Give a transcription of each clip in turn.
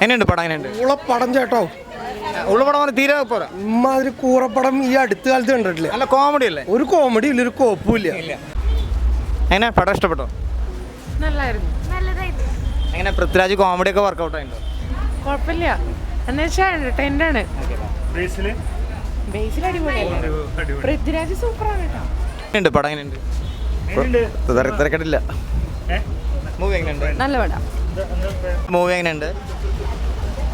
എങ്ങനെയുണ്ട് പടം? എങ്ങനെയുണ്ട്? ഉളപ്പടം ചേട്ടോ. ഉള്ളപടം പറഞ്ഞ് തീരെ പോരാ? ഇമ്മാതിരി കൂറപ്പടം ഈ അടുത്ത കാലത്ത് കണ്ടിട്ടില്ല. അല്ല കോമഡി അല്ലേ? ഒരു കോമഡി ഇല്ല ഒരു കോപ്പും ഇല്ല. എങ്ങനെ? പടം ഇഷ്ടപ്പെട്ടോ? നല്ലായിരുന്നു. നല്ലതായിരുന്നു. എങ്ങനെ? പൃഥ്വിരാജ് കോമഡി ഒക്കെ വർക്കൗട്ട് ആയിട്ടുണ്ടോ? കുഴപ്പമില്ല. എന്ന് വെച്ചാൽ എന്റർടൈൻഡ് ആണ് ബേസിൽ അടിപൊളിയാണ് പൃഥ്വിരാജ് സൂപ്പറാണ് കേട്ടോ. പടം എങ്ങനെയുണ്ട്? എങ്ങനെയുണ്ട്? നല്ല പടം. മൂവി എങ്ങനെയുണ്ട്?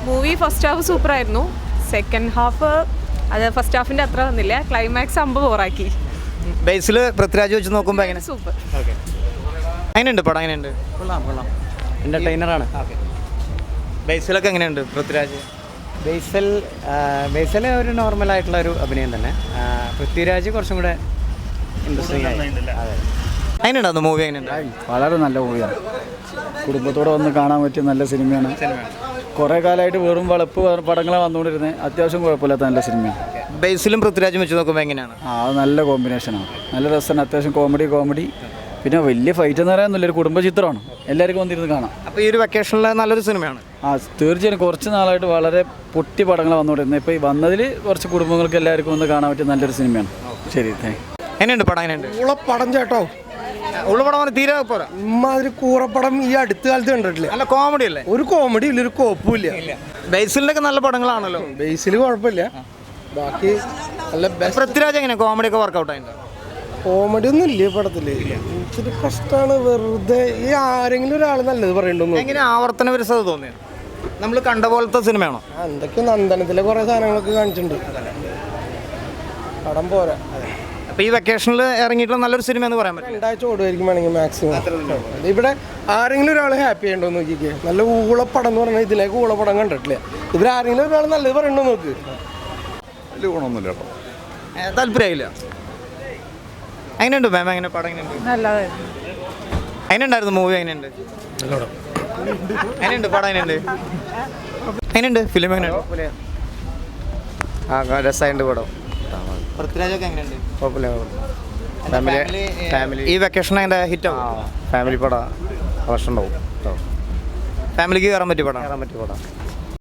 മൂവി ഫസ്റ്റ് ഹാഫ് സൂപ്പർ ആയിരുന്നു സെക്കൻഡ് ഹാഫ് അത് ഫസ്റ്റ് ഹാഫിന്റെ അത്ര വന്നില്ല ക്ലൈമാക്സ് അമ്പ് ബോറാക്കി ബേസിൽ പൃഥ്വിരാജ് വെച്ച് നോക്കുമ്പോൾ എങ്ങനെ? സൂപ്പർ ഓക്കെ എങ്ങനെയുണ്ട് പടം? എങ്ങനെയുണ്ട്? കൊള്ളാം കൊള്ളാം. എന്റർടൈനറാണ് ബേസിലൊക്കെ എങ്ങനെയുണ്ട് പൃഥ്വിരാജ്? ബേസൽ ബേസൽ ഒരു നോർമൽ ആയിട്ടുള്ള ഒരു അഭിനയം തന്നെ. പൃഥ്വിരാജ് കുറച്ചും കൂടെ ഇൻട്രസ്റ്റിംഗ് ആയി. അതെ. അതിനുണ്ടോ മൂവി? എങ്ങനെയുണ്ട്? വളരെ നല്ല മൂവിയാണ്. കുടുംബത്തോടെ വന്ന് കാണാൻ പറ്റിയ നല്ല സിനിമയാണ്. കുറേ കാലമായിട്ട് വെറും വളപ്പ് പടങ്ങളെ വന്നുകൊണ്ടിരുന്നത് അത്യാവശ്യം കുഴപ്പമില്ലാത്ത നല്ല സിനിമയാണ്. ബേസിലും പൃഥ്വിരാജും വെച്ച് നോക്കുമ്പോൾ എങ്ങനെയാണ്? ആ അത് നല്ല കോമ്പിനേഷനാണ് നല്ല രസമാണ്. അത്യാവശ്യം കോമഡി കോമഡി പിന്നെ വലിയ ഫൈറ്റ് എന്ന് പറയാനൊന്നുമില്ല ഒരു കുടുംബ ചിത്രമാണ് എല്ലാവർക്കും വന്നിരുന്ന് കാണാം. അപ്പോൾ ഈ ഒരു വെക്കേഷനിലെ നല്ലൊരു സിനിമയാണ്. ആ തീർച്ചയായും കുറച്ച് നാളായിട്ട് വളരെ പൊട്ടി പടങ്ങൾ വന്നുകൊണ്ടിരുന്നത് ഇപ്പോൾ ഈ വന്നതിൽ കുറച്ച് കുടുംബങ്ങൾക്ക് എല്ലാവർക്കും വന്ന് കാണാൻ പറ്റിയ നല്ലൊരു സിനിമയാണ്. ശരി താങ്ക് എങ്ങനെയുണ്ട് പടം? എങ്ങനെയുണ്ട്? പടം ചേട്ടോ. ഉള്ളപടം പറഞ്ഞ് തീരെ പോരാ. ഇമ്മാതിരി കൂറപ്പടം ഈ അടുത്ത കാലത്ത് കണ്ടിട്ടില്ല? നല്ല കോമഡി അല്ലേ? ഒരു കോമഡി ഇല്ല ഒരു കോപ്പില്ല ഇല്ല. ബേസിലിന്റെ നല്ല പടങ്ങളാണല്ലോ. ബേസിൽ കുഴപ്പമില്ല. ബാക്കി നല്ല പൃഥ്വിരാജ് എങ്ങനെ? കോമഡി ഒക്കെ വർക്കൗട്ട് ആയിട്ടുണ്ടോ കോമഡി ഒന്നും ഇല്ല പടത്തിൽ. ഇച്ചിരി കഷ്ടമാണ് വെറുതെ ഈ ആരെങ്കിലും ഒരാൾ നല്ലത് പറയണ്ടോന്നു എങ്ങനെ ആവർത്തന വിരസത തോന്നിയത് നമ്മൾ കണ്ട പോലത്തെ സിനിമയാണോ? എന്തൊക്കെ നന്ദനത്തിലെ കുറെ സാധനങ്ങളൊക്കെ കാണിച്ചിട്ടുണ്ട്. പടം പോരാ. അപ്പോൾ ഈ വെക്കേഷനിൽ ഇറങ്ങിയിട്ടുള്ള നല്ലൊരു സിനിമ എന്ന് പറയാൻ പറ്റും രണ്ടാഴ്ച ഓടുമായിരിക്കും വേണമെങ്കിൽ മാക്സിമം ഇവിടെ ആരെങ്കിലും ഒരാൾ ഹാപ്പി ഉണ്ടോ നോക്കിക്കേ. നല്ല ഊളപ്പടം എന്ന് പറഞ്ഞാൽ ഇതിലേക്ക് ഊളപ്പടം കണ്ടിട്ടില്ല. ഇവർ ആരെങ്കിലും ഒരാൾ നല്ലത് പറയണ്ടോ നോക്ക്. വലിയ ഗുണമൊന്നുമില്ല കേട്ടോ. താല്പര്യമായില്ല? എങ്ങനെയുണ്ട് മാം അങ്ങനെ പടം എങ്ങനെയുണ്ട്? എങ്ങനെയുണ്ടായിരുന്നു മൂവി എങ്ങനെയുണ്ട്? എങ്ങനെയുണ്ട് പടം? എങ്ങനെയുണ്ട്? എങ്ങനെയുണ്ട്? ഫിലിം എങ്ങനെയുണ്ട്? ആ രസമായിട്ട് പടം. പൃഥ്വിരാജൊക്കെ എങ്ങനെയുണ്ട്? ഫാമിലി ഫാമിലി ഈ വെക്കേഷൻ അതിന്റെ ഹിറ്റ് ഫാമിലി പടം കളക്ഷൻ ഉണ്ടാവും ഫാമിലിക്ക് കയറാൻ പറ്റിയ പടം. കയറാൻ പറ്റിയ പടം.